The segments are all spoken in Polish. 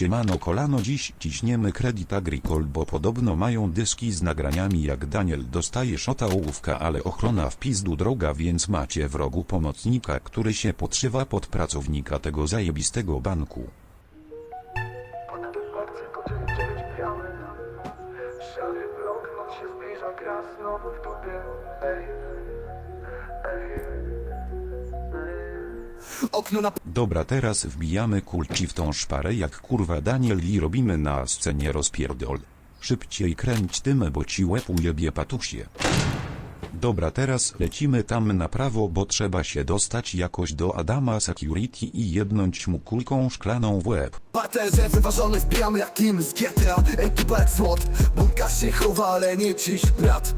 Siemano kolano dziś ciśniemy Credit Agricole bo podobno mają dyski z nagraniami jak Daniel dostaje szota ołówka ale ochrona w pizdu droga więc macie w rogu pomocnika który się podszywa pod pracownika tego zajebistego banku. Ponad akcje to 99 biały Szary blok, noc się zbliża, gra znowu w tobie Ej, ej Okno na Dobra teraz wbijamy kulci w tą szparę jak kurwa Daniel i robimy na scenie rozpierdol. Szybciej kręć tym bo ci łeb ujebie patusie. Dobra teraz lecimy tam na prawo bo trzeba się dostać jakoś do Adama Security i jednąć mu kulką szklaną w łeb. Parterze wyważony wbijamy jak team z GTA Ekipa jak Bunka się chowa, ale nie dziś brat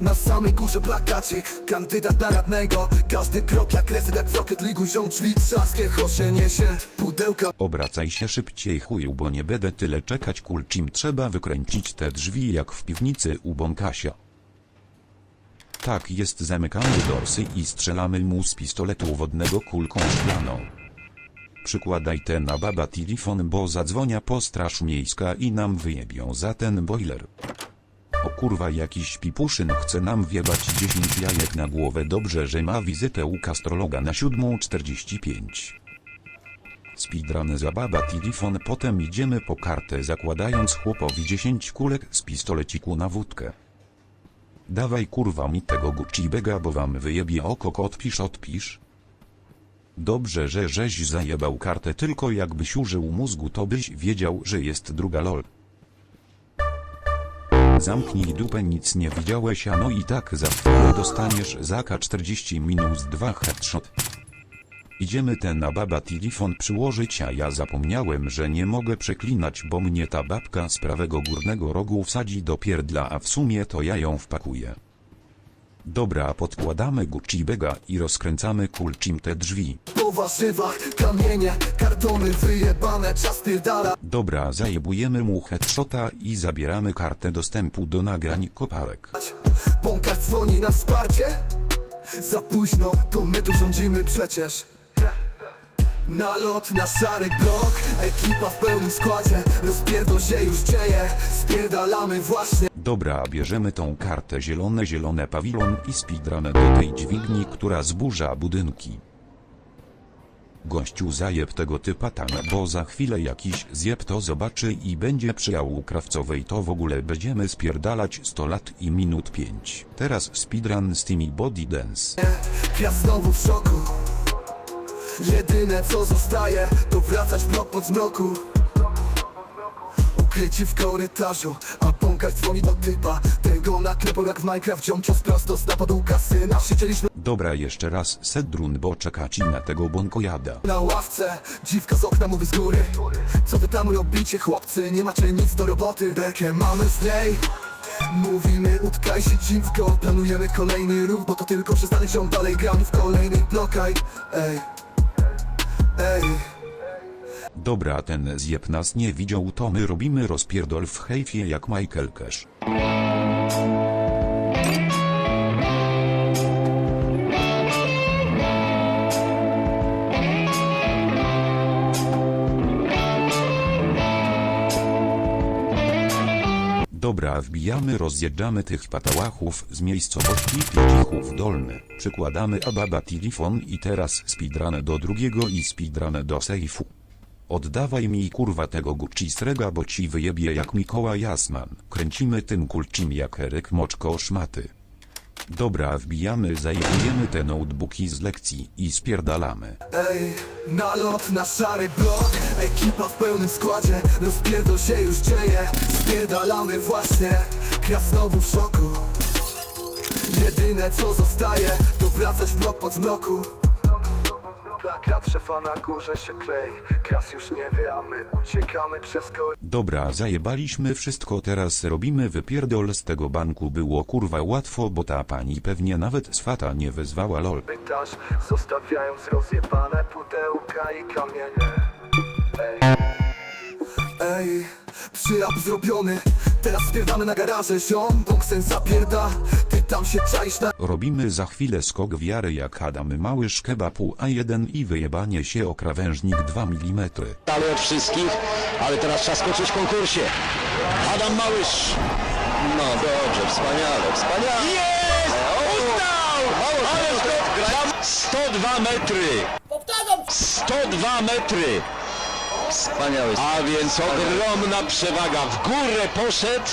Na samej górze plakacie Kandydat na radnego Każdy krok jak rezydent w Rocket League Zią drzwi trzaskie Chosie niesie Pudełka Obracaj się szybciej chuju bo nie będę tyle czekać kulcim trzeba wykręcić te drzwi jak w piwnicy u Bonkasia. Tak jest zamykamy dorsy i strzelamy mu z pistoletu wodnego kulką szklaną. Przykładaj te na baba telefon bo zadzwonia po straż miejska i nam wyjebią za ten boiler. O kurwa jakiś pipuszyn chce nam wjebać 10 jajek na głowę dobrze że ma wizytę u kastrologa na 7.45. Speedrun za baba telefon potem idziemy po kartę zakładając chłopowi 10 kulek z pistoleciku na wódkę. Dawaj kurwa mi tego Gucci bega bo wam wyjebie oko odpisz odpisz. Dobrze że żeś zajebał kartę tylko jakbyś użył mózgu to byś wiedział że jest druga lol. Zamknij dupę nic nie widziałeś a no i tak za dostaniesz za K40 minus 2 headshot. Idziemy ten na baba telefon przyłożyć a ja zapomniałem że nie mogę przeklinać bo mnie ta babka z prawego górnego rogu wsadzi do pierdla a w sumie to ja ją wpakuję. Dobra podkładamy Gucci bega i rozkręcamy kulcim te drzwi. po Kamienie, kartony wyjebane Czas dala. Dobra zajebujemy mu headshota i zabieramy kartę dostępu do nagrań kopałek. Bąkar dzwoni na wsparcie. Za późno, to my tu rządzimy przecież. Nalot na szary blok Ekipa w pełnym składzie. Rozpierdol się już dzieje. Spierdalamy właśnie. Dobra, bierzemy tą kartę. Zielone zielone pawilon i speedrunę do tej dźwigni, która zburza budynki. Gościu zajeb tego typa tam, bo za chwilę jakiś zjeb to zobaczy i będzie przyjał krawcowej. To w ogóle będziemy spierdalać 100 lat i minut 5. Teraz speedrun z tymi body dance. Ja znowu w szoku. Jedyne co zostaje To wracać w blok zmroku. Ukryci w korytarzu A bąkar dzwoni do typa. Tego jak w Minecraft prosto z napadu Siedzieliśmy Dobra jeszcze raz sedrun bo czeka ci na tego bonkojada. na ławce Dziwka z okna mówi z góry. Co wy tam robicie chłopcy? Nie macie nic do roboty. Bekę mamy z niej. Mówimy utkaj się dziwko. Planujemy kolejny ruch Bo to tylko przystanek ziom Dalej gramy w kolejny blokaj. Ej Ej. Dobra ten zjeb nas nie widział to my robimy rozpierdol w hejfie jak Michael Cash. Dobra, wbijamy, rozjeżdżamy tych patałachów z miejscowości Piecichów Dolny. Przykładamy ababa telefon i teraz speedrunę do drugiego i speedrunę do sejfu. Oddawaj mi kurwa tego Gucci strega bo ci wyjebie jak Mikołaj Jasman. Kręcimy tym kulczym jak Eryk Moczko szmaty. Dobra, wbijamy, zajmujemy te notebooki z lekcji i spierdalamy. Ej, nalot na szary blok Ekipa w pełnym składzie Rozpierdol się już dzieje Spierdalamy właśnie Kra znowu w szoku Jedyne co zostaje To wracać w blok pod zmroku Plakat szefa na górze się klei. Kras już nie wie, a my uciekamy przez korytarz Dobra, zajebaliśmy wszystko, teraz robimy wypierdol. Z tego banku. Było kurwa łatwo, bo ta pani pewnie nawet swata nie wezwała lol. Zostawiając rozjebane pudełka i kamienie. Ej, Ej przyjab zrobiony. Teraz spierdamy na garaże. Ziom Bąk sen zapierda tam się czaisz na Robimy za chwilę skok wiary jak Adam mały szkebapu A1 i wyjebanie się o krawężnik 2 mm. dalej od wszystkich, ale teraz trzeba skoczyć w konkursie. Adam Małysz. No dobrze, wspaniale, wspaniale. Jest! Uznał! Ale to 102 metry. Powtarzam! 102 metry. Wspaniały. A więc ogromna przewaga. W górę poszedł.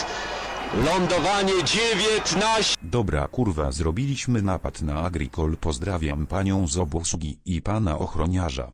Lądowanie 19. Dobra kurwa zrobiliśmy napad na Agricol pozdrawiam panią z obsługi i pana ochroniarza.